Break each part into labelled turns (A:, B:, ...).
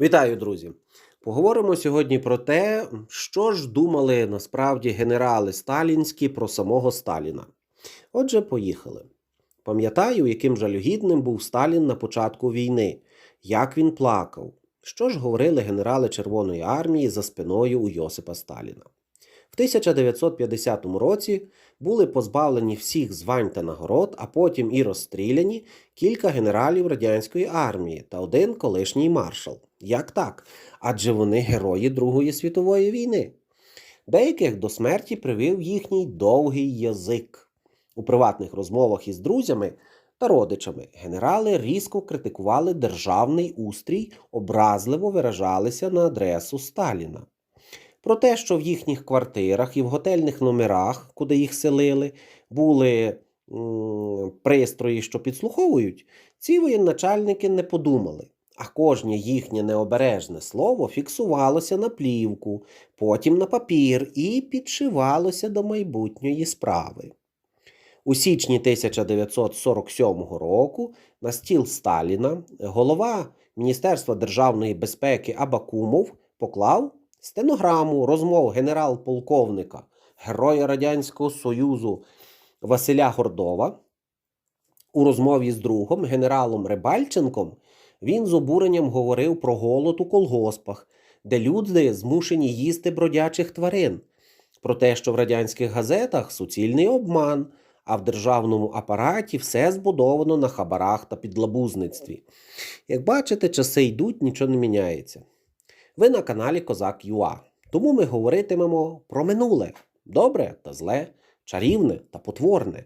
A: Вітаю, друзі! Поговоримо сьогодні про те, що ж думали насправді генерали сталінські про самого Сталіна. Отже, поїхали. Пам'ятаю, яким жалюгідним був Сталін на початку війни, як він плакав. Що ж говорили генерали Червоної армії за спиною у Йосипа Сталіна. В 1950 році були позбавлені всіх звань та нагород, а потім і розстріляні кілька генералів радянської армії та один колишній маршал. Як так? Адже вони герої Другої світової війни. Деяких до смерті привів їхній довгий язик. У приватних розмовах із друзями та родичами генерали різко критикували державний устрій, образливо виражалися на адресу Сталіна. Про те, що в їхніх квартирах і в готельних номерах, куди їх селили, були пристрої, що підслуховують, ці воєначальники не подумали. А кожне їхнє необережне слово фіксувалося на плівку, потім на папір і підшивалося до майбутньої справи. У січні 1947 року на стіл Сталіна голова Міністерства державної безпеки Абакумов поклав стенограму розмов генерал-полковника Героя Радянського Союзу Василя Гордова. У розмові з другом, генералом Рибальченком, він з обуренням говорив про голод у колгоспах, де люди змушені їсти бродячих тварин, про те, що в радянських газетах суцільний обман, а в державному апараті все збудовано на хабарах та підлабузництві. Як бачите, часи йдуть, нічого не міняється. Ви на каналі Козак ЮА. Тому ми говоритимемо про минуле добре та зле, чарівне та потворне.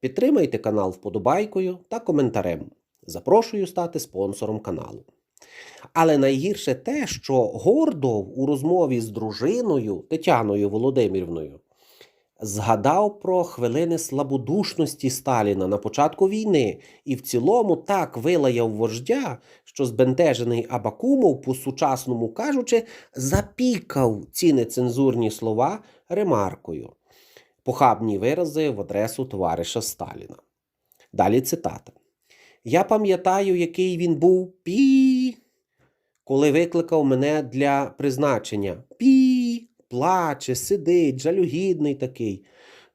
A: Підтримайте канал вподобайкою та коментарем. Запрошую стати спонсором каналу. Але найгірше те, що Гордов у розмові з дружиною Тетяною Володимирівною згадав про хвилини слабодушності Сталіна на початку війни і в цілому так вилаяв вождя, що збентежений Абакумов, по-сучасному кажучи, запікав ці нецензурні слова ремаркою. Похабні вирази в адресу товариша Сталіна. Далі цитата. Я пам'ятаю, який він був пі, коли викликав мене для призначення. Пі, плаче, сидить, жалюгідний такий.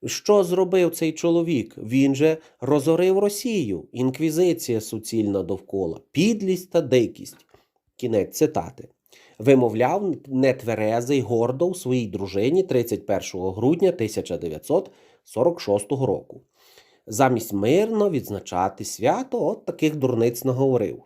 A: Що зробив цей чоловік? Він же розорив Росію, інквізиція суцільна довкола, підлість та дикість. Кінець цитати. Вимовляв нетверезий Гордов своїй дружині 31 грудня 1946 року. Замість мирно відзначати свято, от таких дурниць наговорив.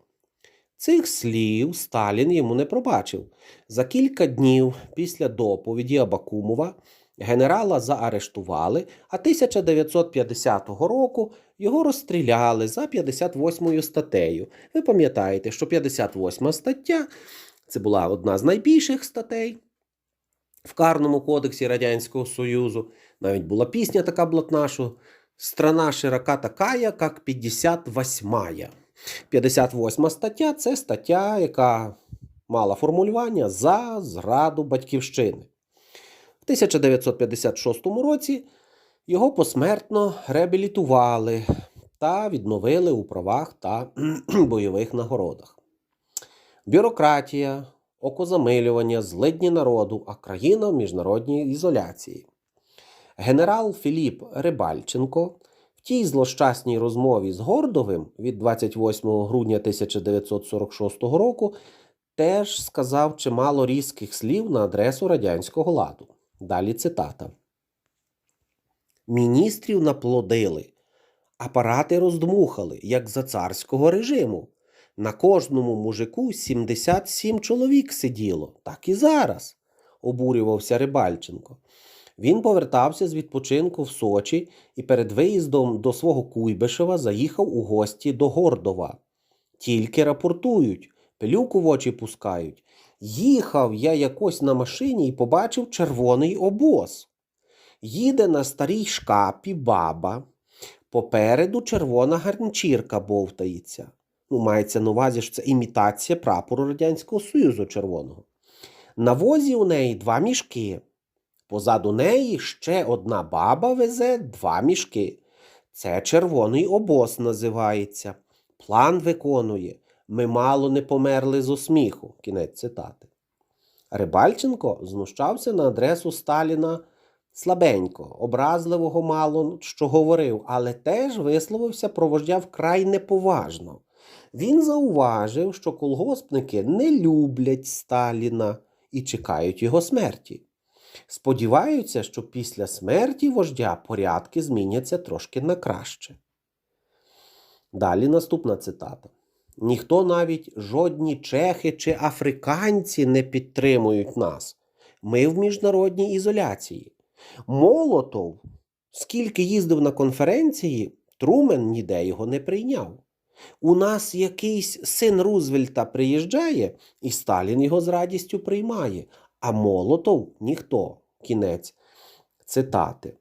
A: Цих слів Сталін йому не пробачив. За кілька днів після доповіді Абакумова генерала заарештували, а 1950 року його розстріляли за 58 статтею. Ви пам'ятаєте, що 58 стаття це була одна з найбільших статей в Карному кодексі Радянського Союзу. Навіть була пісня така блатна, що страна широка така, як 58-я. 58 стаття це стаття, яка мала формулювання за зраду батьківщини. В 1956 році його посмертно реабілітували та відновили у правах та бойових нагородах. Бюрократія, окозамилювання, злидні народу, а країна в міжнародній ізоляції. Генерал Філіп Рибальченко тій злощасній розмові з Гордовим від 28 грудня 1946 року теж сказав чимало різких слів на адресу радянського ладу. Далі цитата. Міністрів наплодили, апарати роздмухали, як за царського режиму. На кожному мужику 77 чоловік сиділо, так і зараз, обурювався Рибальченко. Він повертався з відпочинку в Сочі і перед виїздом до свого Куйбишева заїхав у гості до Гордова. Тільки рапортують, пилюку в очі пускають. Їхав я якось на машині і побачив червоний обоз. Їде на старій шкапі баба. Попереду червона гарнчірка бовтається. Ну, мається на увазі, що це імітація прапору Радянського Союзу червоного. На возі у неї два мішки. Позаду неї ще одна баба везе два мішки. Це червоний обоз називається. План виконує. ми мало не померли з осміху. Кінець цитати. Рибальченко знущався на адресу Сталіна слабенько, образливого мало що говорив, але теж висловився про вождя вкрай неповажно. Він зауважив, що колгоспники не люблять Сталіна і чекають його смерті. Сподіваються, що після смерті вождя порядки зміняться трошки на краще. Далі наступна цитата. Ніхто навіть жодні чехи чи африканці не підтримують нас. Ми в міжнародній ізоляції. Молотов, скільки їздив на конференції, Трумен ніде його не прийняв. У нас якийсь син Рузвельта приїжджає, і Сталін його з радістю приймає, а Молотов ніхто. Кінець цитати.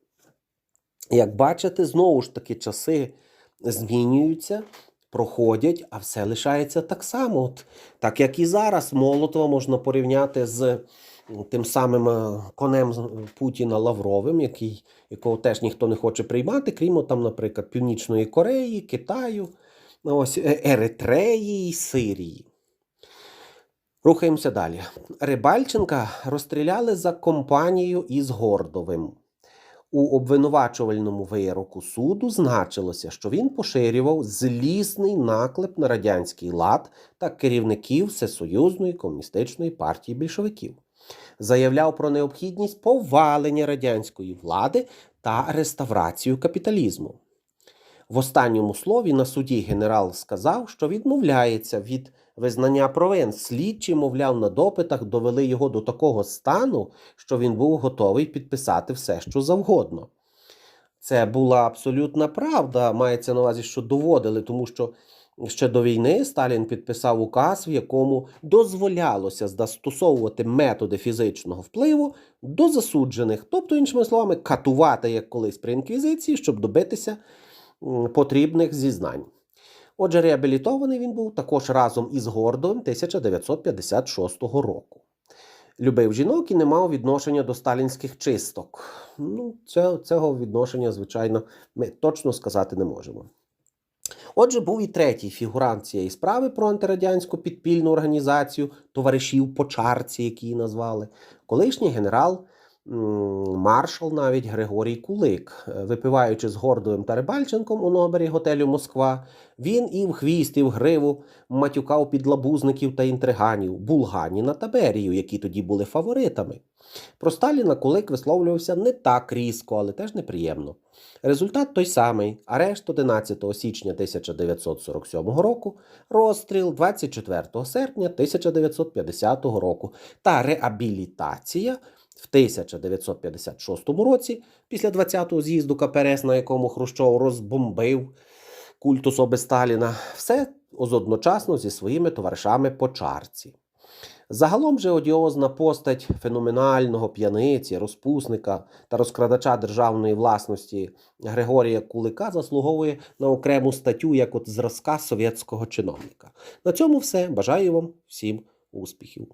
A: Як бачите, знову ж таки часи змінюються, проходять, а все лишається так само. От, так як і зараз Молотова можна порівняти з тим самим е, конем Путіна Лавровим, який, якого теж ніхто не хоче приймати, крім там, наприклад, Північної Кореї, Китаю, ось, е, Еритреї і Сирії. Рухаємося далі. Рибальченка розстріляли за компанію із Гордовим. У обвинувачувальному вироку суду значилося, що він поширював злісний наклеп на радянський лад та керівників Всесоюзної комуністичної партії більшовиків. Заявляв про необхідність повалення радянської влади та реставрацію капіталізму. В останньому слові на суді генерал сказав, що відмовляється від визнання провин. Слідчі, мовляв, на допитах довели його до такого стану, що він був готовий підписати все, що завгодно. Це була абсолютна правда, мається на увазі, що доводили, тому що ще до війни Сталін підписав указ, в якому дозволялося застосовувати методи фізичного впливу до засуджених, тобто, іншими словами, катувати як колись при інквізиції, щоб добитися потрібних зізнань. Отже, реабілітований він був також разом із Гордовим 1956 року. Любив жінок і не мав відношення до сталінських чисток. Ну, цього відношення, звичайно, ми точно сказати не можемо. Отже, був і третій фігурант цієї справи про антирадянську підпільну організацію товаришів по чарці, які її назвали, колишній генерал маршал навіть Григорій Кулик, Е, випиваючи з Гордовим та Рибальченком у номері готелю Москва, він і в хвіст, і в гриву матюкав підлабузників та інтриганів, Булганіна та Берію, які тоді були фаворитами. Про Сталіна Кулик висловлювався не так різко, але теж неприємно. Результат той самий: арешт 11 січня 1947 року, розстріл 24 серпня 1950 року та реабілітація в 1956 році після 20-го з'їзду КПРС, на якому Хрущов розбомбив культ особи Сталіна, все одночасно зі своїми товаришами по чарці. Загалом же одіозна постать феноменального п'яниці, розпусника та розкрадача державної власності Григорія Кулика заслуговує на окрему статтю як от зразка совєтського чиновника. На цьому все. Бажаю вам всім успіхів.